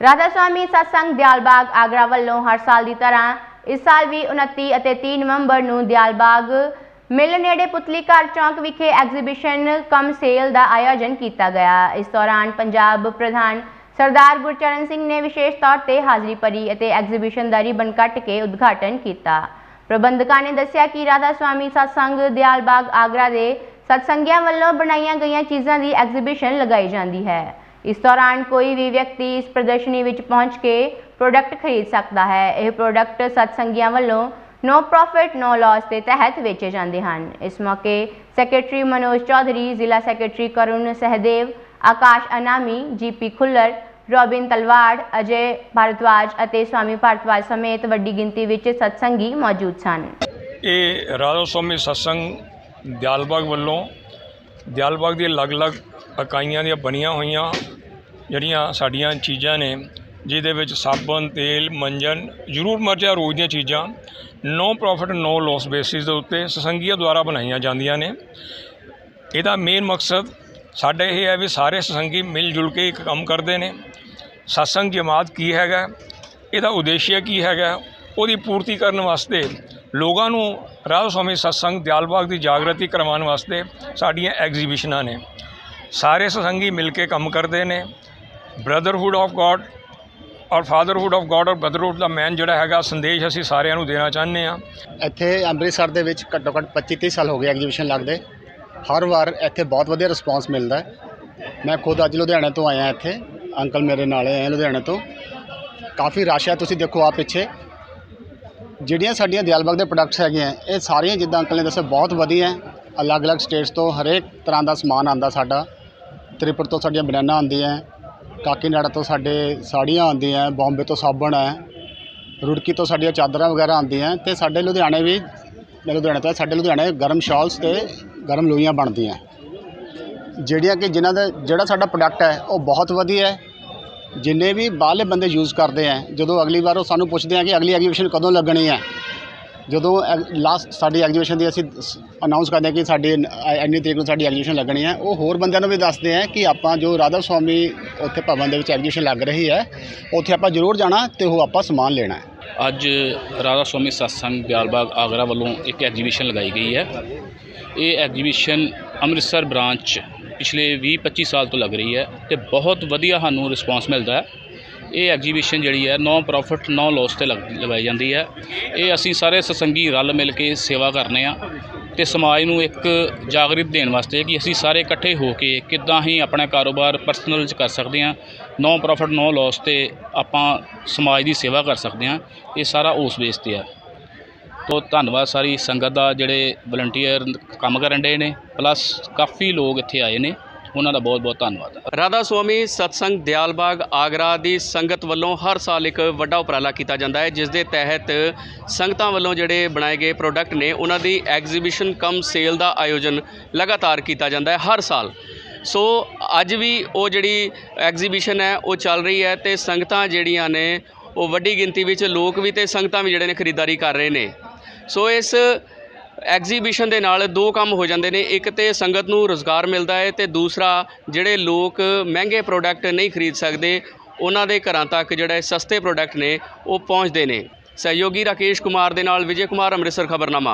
ਰਾਧਾ ਸਵਾਮੀ ਸਤਸੰਗ ਦਿਆਲਬਾਗ, ਆਗਰਾ ਵੱਲੋਂ ਹਰ ਸਾਲ ਦੀ ਤਰ੍ਹਾਂ ਇਸ ਸਾਲ ਵੀ 29 ਅਤੇ 30 ਨਵੰਬਰ ਨੂੰ ਦਿਆਲਬਾਗ ਮਿਲ ਨੇੜੇ ਪੁਤਲੀ ਘਰ ਚੌਂਕ ਵਿਖੇ ਐਗਜ਼ੀਬਿਸ਼ਨ ਕਮ ਸੇਲ ਦਾ ਆਯੋਜਨ ਕੀਤਾ ਗਿਆ। ਇਸ ਦੌਰਾਨ ਪੰਜਾਬ ਪ੍ਰਧਾਨ ਸਰਦਾਰ ਗੁਰਚਰਨ ਸਿੰਘ ਨੇ ਵਿਸ਼ੇਸ਼ ਤੌਰ ਤੇ ਹਾਜ਼ਰੀ ਭਰੀ ਅਤੇ ਐਗਜ਼ੀਬਿਸ਼ਨ ਦਾ ਰਿਬਨ ਕੱਟ ਕੇ ਉਦਘਾਟਨ ਕੀਤਾ। ਪ੍ਰਬੰਧਕਾਂ ਨੇ ਦੱਸਿਆ ਕਿ ਰਾਧਾ ਸਵਾਮੀ ਸਤਸੰਗ ਦਿਆਲਬਾਗ, ਆਗਰਾ ਦੇ ਸਤਸੰਗੀਆਂ ਵੱਲੋਂ ਬਣਾਈਆਂ ਗਈਆਂ ਚੀਜ਼ਾਂ ਦੀ ਐਗਜ਼ੀਬਿਸ਼ਨ ਲਗਾਈ ਜਾਂਦੀ ਹੈ। ਇਸ ਦੌਰਾਨ ਕੋਈ ਵੀ ਵਿਅਕਤੀ ਇਸ ਪ੍ਰਦਰਸ਼ਨੀ ਵਿੱਚ ਪਹੁੰਚ ਕੇ ਪ੍ਰੋਡਕਟ ਖਰੀਦ ਸਕਦਾ ਹੈ। ਇਹ ਪ੍ਰੋਡਕਟ ਸਤਸੰਗੀਆਂ ਵੱਲੋਂ ਨੋ ਪ੍ਰੋਫਿਟ ਨੋ ਲਾਸ ਦੇ ਤਹਿਤ ਵੇਚੇ ਜਾਂਦੇ ਹਨ। ਇਸ ਮੌਕੇ ਸੈਕਟਰੀ ਮਨੋਜ ਚੌਧਰੀ, ਜ਼ਿਲ੍ਹਾ secretary Karun Sahdev, Akash Anami, GP Khullar, Robin Talwar, Ajay Bhardwaj ਅਤੇ ਸਵਾਮੀ ਭਾਰਤਵਾਜ ਸਮੇਤ ਵੱਡੀ ਗਿਣਤੀ ਵਿੱਚ ਸਤਸੰਗੀ ਮੌਜੂਦ ਸਨ। ਇਹ ਰਾਧਾ ਸਵਾਮੀ ਸਤਸੰਗ ਦਿਆਲਬਾਗ ਵੱਲੋਂ, ਦਿਆਲਬਾਗ ਦੇ ਅਲੱਗ-ਅਲੱਗ ਇਕਾਈਆਂ ਦੀਆਂ ਬਣੀਆਂ ਹੋਈਆਂ ਜਿਹੜੀਆਂ ਸਾਡੀਆਂ ਚੀਜ਼ਾਂ ਨੇ, ਜਿਹਦੇ ਵਿੱਚ ਸਾਬਣ, ਤੇਲ, ਮੰਜਨ, ਜ਼ਰੂਰ ਮਰਜ਼ਾ ਰੋਜ਼ ਦੀਆਂ ਚੀਜ਼ਾਂ no profit no loss basis ਦੇ ਉੱਤੇ ਸਤਸੰਗੀਆਂ ਦੁਆਰਾ ਬਣਾਈਆਂ ਜਾਂਦੀਆਂ ਨੇ। ਇਹਦਾ ਮੇਨ ਮਕਸਦ ਸਾਡਾ ਇਹ ਹੈ ਵੀ ਸਾਰੇ ਸਤਸੰਗੀ ਮਿਲ ਜੁਲ ਕੇ ਇੱਕ ਕੰਮ ਕਰਦੇ ਨੇ। ਸਤਸੰਗ ਜਮਾਤ ਕੀ ਹੈਗਾ? ਇਹਦਾ ਉਦੇਸ਼ ਕੀ ਹੈਗਾ? ਉਹਦੀ ਪੂਰਤੀ ਕਰਨ ਵਾਸਤੇ ਲੋਕਾਂ ਨੂੰ ਰਾਧਾ ਸਵਾਮੀ ਸਤਸੰਗ ਦਿਆਲਬਾਗ ਦੀ ਜਾਗਰਤੀ ਕਰਵਾਉਣ ਵਾਸਤੇ ਸਾਡੀਆਂ ਐਗਜ਼ੀਬਿਸ਼ਨਾਂ ਨੇ। ਸਾਰੇ ਸਤਸੰਗੀ ਮਿਲ ਕੇ ਕੰਮ ਕਰਦੇ ਨੇ। ਬ੍ਰਦਰਹੁੱਡ ਆਫ ਗੋਡ ਔਰ ਫਾਦਰਹੁੱਡ ਆਫ ਗੋਡ ਔਰ ਬ੍ਰਦਰਹੁੱਡ ਦਾ ਮੈਨ ਜਿਹੜਾ ਹੈਗਾ, ਸੰਦੇਸ਼ ਅਸੀਂ ਸਾਰਿਆਂ ਨੂੰ ਦੇਣਾ ਚਾਹੁੰਦੇ ਹਾਂ। ਇੱਥੇ ਅੰਮ੍ਰਿਤਸਰ ਦੇ ਵਿੱਚ ਘੱਟੋ ਘੱਟ 25 30 ਸਾਲ ਹੋ ਗਏ ਐਗਜੀਬਿਸ਼ਨ ਲੱਗਦੇ। ਹਰ ਵਾਰ ਇੱਥੇ ਬਹੁਤ ਵਧੀਆ ਰਿਸਪਾਂਸ ਮਿਲਦਾ ਮੈਂ ਖੁਦ ਅੱਜ ਲੁਧਿਆਣੇ ਤੋਂ ਆਇਆ ਇੱਥੇ। ਅੰਕਲ ਮੇਰੇ ਨਾਲ ਆਏ ਆ ਲੁਧਿਆਣੇ ਤੋਂ। ਕਾਫੀ ਰਸ਼ ਹੈ, ਤੁਸੀਂ ਦੇਖੋ ਆ ਪਿੱਛੇ। ਜਿਹੜੀਆਂ ਸਾਡੀਆਂ ਦਿਆਲਬਾਗ ਦੇ ਪ੍ਰੋਡਕਟਸ ਹੈਗੇ ਆ ਇਹ ਸਾਰੀਆਂ ਜਿੱਦਾਂ ਅੰਕਲ ਨੇ ਦੱਸਿਆ, ਬਹੁਤ ਵਧੀਆ ਹੈ। ਅਲੱਗ-ਅਲੱਗ ਸਟੇਟਸ ਤੋਂ ਹਰੇਕ ਤਰ੍ਹਾਂ ਦਾ ਸਮਾਨ ਆਂਦਾ ਸਾਡਾ। ਤ੍ਰਿਪੁਰ ਤੋਂ ਸਾਡੀਆਂ ਬਨਾਨਾ ਆਉਂਦੀਆਂ ਕਾਕੀਨਾੜਾ ਤੋਂ ਸਾਡੇ ਸਾੜੀਆਂ ਆਉਂਦੀਆਂ ਬੰਬੇ ਤੋਂ ਸਾਬਣ ਹੈ, ਰੁੜਕੀ ਤੋਂ ਸਾਡੀਆਂ ਚਾਦਰਾਂ ਵਗੈਰਾ ਆਉਂਦੀਆਂ ਤੇ ਸਾਡੇ ਲੁਧਿਆਣੇ ਵੀ ਲੁਧਿਆਣੇ ਤੋਂ ਸਾਡੇ ਲੁਧਿਆਣੇ ਗਰਮ ਸ਼ਾਲਸ ਤੇ ਗਰਮ ਲੋਈਆਂ ਬਣਦੀਆਂ ਜਿਹੜੀਆਂ ਕਿ ਜਿਨ੍ਹਾਂ ਦਾ, ਜਿਹੜਾ ਸਾਡਾ ਪ੍ਰੋਡਕਟ ਹੈ, ਉਹ ਬਹੁਤ ਵਧੀਆ ਹੈ। ਜਿੰਨੇ ਵੀ ਬਾਹਰਲੇ ਬੰਦੇ ਯੂਜ਼ ਕਰਦੇ ਆ ਜਦੋਂ ਅਗਲੀ ਵਾਰ ਉਹ ਸਾਨੂੰ ਪੁੱਛਦੇ ਆ ਕਿ ਅਗਲੀ ਐਗਜੀਬਿਸ਼ਨ ਕਦੋਂ ਲੱਗਣੀ ਹੈ ਜਦੋਂ ਲਾਸਟ ਸਾਡੀ ਐਗਜੀਬਿਸ਼ਨ ਦੀ ਅਸੀਂ ਅਨਾਉਂਸ ਕਰਦੇ ਹਾਂ ਕਿ ਸਾਡੀ ਇੰਨ- ਇੰਨੀ ਤਰੀਕ ਨੂੰ ਸਾਡੀ ਐਗਜੀਬਿਸ਼ਨ ਲੱਗਣੀ ਹੈ। ਉਹ ਹੋਰ ਬੰਦਿਆਂ ਨੂੰ ਵੀ ਦੱਸਦੇ ਆ ਕਿ ਆਪਾਂ ਜੋ ਰਾਧਾ ਸਵਾਮੀ ਉੱਥੇ ਭਵਨ ਦੇ ਵਿੱਚ ਐਗਜੀਬਿਸ਼ਨ ਲੱਗ ਰਹੀ ਹੈ, ਉੱਥੇ ਆਪਾਂ ਜ਼ਰੂਰ ਜਾਣਾ ਤੇ ਉਹ ਆਪਾਂ ਸਮਾਨ ਲੈਣਾ ਹੈ। ਅੱਜ ਰਾਧਾ ਸਵਾਮੀ ਸਤਸੰਗ ਦਿਆਲਬਾਗ ਆਗਰਾ ਵੱਲੋਂ ਇੱਕ ਐਗਜੀਬਿਸ਼ਨ ਲਗਾਈ ਗਈ ਹੈ। ਇਹ ਐਗਜੀਬਿਸ਼ਨ ਅੰਮ੍ਰਿਤਸਰ ਬ੍ਰਾਂਚ ਪਿਛਲੇ 20-25 ਸਾਲ ਤੋਂ ਲੱਗ ਰਹੀ ਹੈ ਤੇ ਬਹੁਤ ਵਧੀਆ ਸਾਨੂੰ ਰਿਸਪਾਂਸ ਮਿਲਦਾ ਹੈ। ਇਹ ਐਗਜੀਬਿਸ਼ਨ ਜਿਹੜੀ ਹੈ, ਨੋ ਪ੍ਰੋਫਿਟ ਨੋ ਲਾਸ ਤੇ ਲੱਗ- ਲਗਾਈ ਜਾਂਦੀ ਹੈ। ਇਹ ਅਸੀਂ ਸਾਰੇ ਸਸੰਗੀ ਰਲ ਮਿਲ ਕੇ ਸੇਵਾ ਕਰਨੇ ਆ ਤੇ ਸਮਾਜ ਨੂੰ ਇੱਕ ਜਾਗਰਿਤ ਦੇਣ ਵਾਸਤੇ ਕਿ ਅਸੀਂ ਸਾਰੇ ਇਕੱਠੇ ਹੋ ਕੇ ਕਿੱਦਾਂ ਹੀ ਆਪਣਾ ਕਾਰੋਬਾਰ ਪਰਸਨਲ ਚ ਕਰ ਸਕਦੇ ਹਾਂ। ਨੋ ਪ੍ਰੋਫਿਟ ਨੋ ਲਾਸ ਤੇ ਆਪਾਂ ਸਮਾਜ ਦੀ ਸੇਵਾ ਕਰ ਸਕਦੇ ਹਾਂ। ਇਹ ਸਾਰਾ ਉਸ ਬੇਸ ਤੇ ਆ ਤੋ ਧੰਨਵਾਦ ਸਾਰੀ ਸੰਗਤ ਦਾ ਜਿਹੜੇ ਵਲੰਟੀਅਰ ਕੰਮ ਕਰਨ ਦੇ ਨੇ ਪਲੱਸ ਕਾਫੀ ਲੋਕ ਇੱਥੇ ਆਏ ਨੇ। ਉਹਨਾਂ ਦਾ ਬਹੁਤ ਬਹੁਤ ਧੰਨਵਾਦ। ਰਾਧਾ ਸੁਆਮੀ, ਸਤਸੰਗ ਦਿਆਲਬਾਗ, ਆਗਰਾ ਦੀ ਸੰਗਤ ਵੱਲੋਂ ਹਰ ਸਾਲ ਇੱਕ ਵੱਡਾ ਉਪਰਾਲਾ ਕੀਤਾ ਜਾਂਦਾ ਹੈ ਜਿਸ ਦੇ ਤਹਿਤ ਸੰਗਤਾਂ ਵੱਲੋਂ ਜਿਹੜੇ ਬਣਾਏ ਗਏ ਪ੍ਰੋਡਕਟ ਨੇ, ਉਹਨਾਂ ਦੀ ਐਗਜ਼ੀਬਿਸ਼ਨ ਕਮ ਸੇਲ ਦਾ ਆਯੋਜਨ ਲਗਾਤਾਰ ਕੀਤਾ ਜਾਂਦਾ ਹੈ ਹਰ ਸਾਲ। ਸੋ ਅੱਜ ਵੀ ਉਹ ਜਿਹੜੀ ਐਗਜ਼ੀਬਿਸ਼ਨ ਹੈ, ਉਹ ਚੱਲ ਰਹੀ ਹੈ ਤੇ ਸੰਗਤਾਂ ਜਿਹੜੀਆਂ ਨੇ, ਉਹ ਵੱਡੀ ਗਿਣਤੀ ਵਿੱਚ ਲੋਕ ਵੀ ਤੇ ਸੰਗਤਾਂ ਵੀ ਜਿਹੜੇ ਨੇ ਖਰੀਦਦਾਰੀ ਕਰ ਰਹੇ ਨੇ। ਸੋ ਇਸ ਐਗਜ਼ੀਬਿਸ਼ਨ ਦੇ ਨਾਲ ਦੋ ਕੰਮ ਹੋ ਜਾਂਦੇ ਨੇ। ਇੱਕ ਤੇ ਸੰਗਤ ਨੂੰ ਰੋਜ਼ਗਾਰ ਮਿਲਦਾ ਹੈ ਤੇ ਦੂਸਰਾ ਜਿਹੜੇ ਲੋਕ ਮਹਿੰਗੇ ਪ੍ਰੋਡਕਟ ਨਹੀਂ ਖਰੀਦ ਸਕਦੇ, ਉਹਨਾਂ ਦੇ ਘਰਾਂ ਤੱਕ ਜਿਹੜਾ ਸਸਤੇ ਪ੍ਰੋਡਕਟ ਨੇ, ਉਹ ਪਹੁੰਚਦੇ ਨੇ। ਸਹਿਯੋਗੀ ਰਾਕੇਸ਼ ਕੁਮਾਰ ਦੇ ਨਾਲ ਵਿਜੇ ਕੁਮਾਰ, ਅੰਮ੍ਰਿਤਸਰ ਖਬਰਨਾਮਾ।